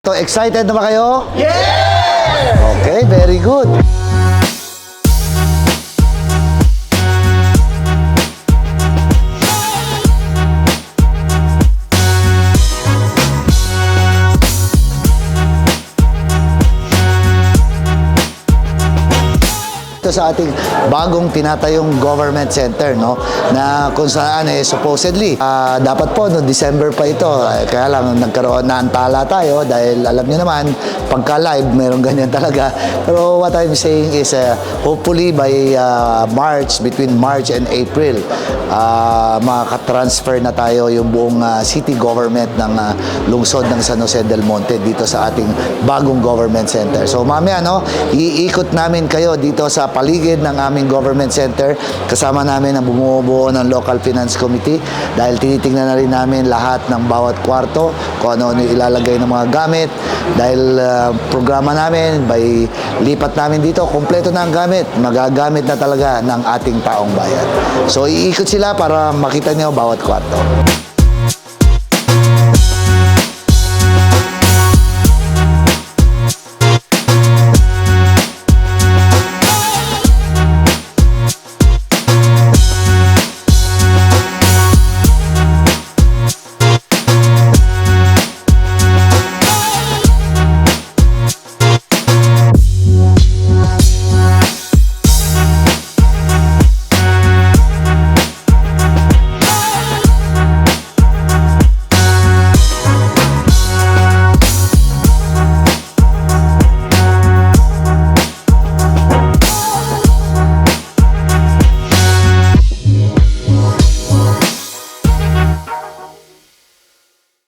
So, excited na ba kayo? Yeah! Okay, very good. Ito sa ating bagong tinatayong government center no? Na kung saan eh supposedly ah, dapat po no December pa ito Eh, kaya lang nagkaroon na antala tayo dahil alam niyo naman pagka live meron ganyan talaga. Pero what I'm saying is uh, hopefully by ah, March between March and April uh, makaka-transfer na tayo yung buong ah, city government ng ah, lungsod ng San Jose del Monte dito sa ating bagong government center. So mamaya no iikot namin kayo dito sa paligid ng aming government center. Kasama namin ang bumubuo ng local finance committee dahil tinitingnan na rin namin lahat ng bawat kwarto kung yung ilalagay ng mga gamit dahil uh, programa namin by lipat namin dito kompleto na ang gamit magagamit na talaga ng ating taong bayan so iikot sila para makita niyo bawat kwarto